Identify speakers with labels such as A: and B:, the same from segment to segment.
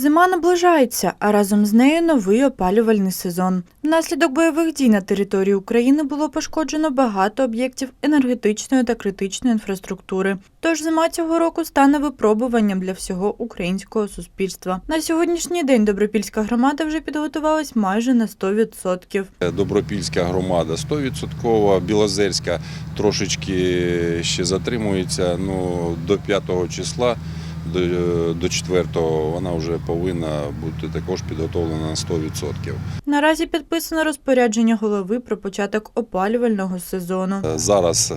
A: Зима наближається, а разом з нею новий опалювальний сезон. Внаслідок бойових дій на території України було пошкоджено багато об'єктів енергетичної та критичної інфраструктури. Тож зима цього року стане випробуванням для всього українського суспільства. На сьогоднішній день Добропільська громада вже підготувалась майже на 100%.
B: Добропільська громада 100%, Білозерська трошечки ще затримується. Ну, до 5 числа, до, до 4 вона вже повинна бути також підготовлена на 100%.
A: Наразі підписано розпорядження голови про початок опалювального сезону.
B: Зараз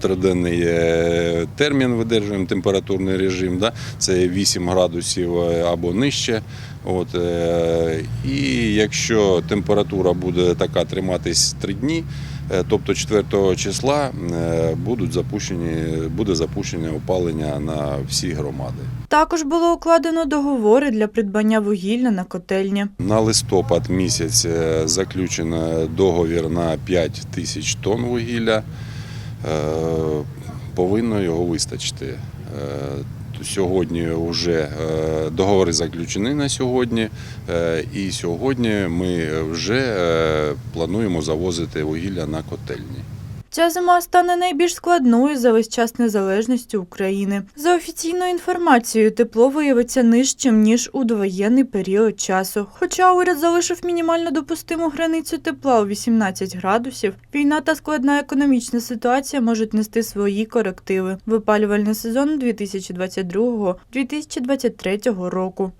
B: триденний е, термін видержуємо температурний режим. Да? Це 8 градусів е, або нижче. От, е, і якщо температура буде така триматись 3 дні, е, тобто 4 числа е, будуть запущені, буде запущене опалення на всі громади.
A: Також було укладено договори для придбання вугілля на котельні.
B: На листопад місяць е, заключено договір на 5 тисяч тонн вугілля. Е, Повинно його вистачити. Е, Сьогодні вже договори заключені на сьогодні, і сьогодні ми вже плануємо завозити вугілля на котельні.
A: Ця зима стане найбільш складною за весь час незалежності України. За офіційною інформацією, тепло виявиться нижчим ніж у довоєнний період часу. Хоча уряд залишив мінімально допустиму границю тепла у 18 градусів, війна та складна економічна ситуація можуть нести свої корективи в опалювальний сезон 2022-2023 року.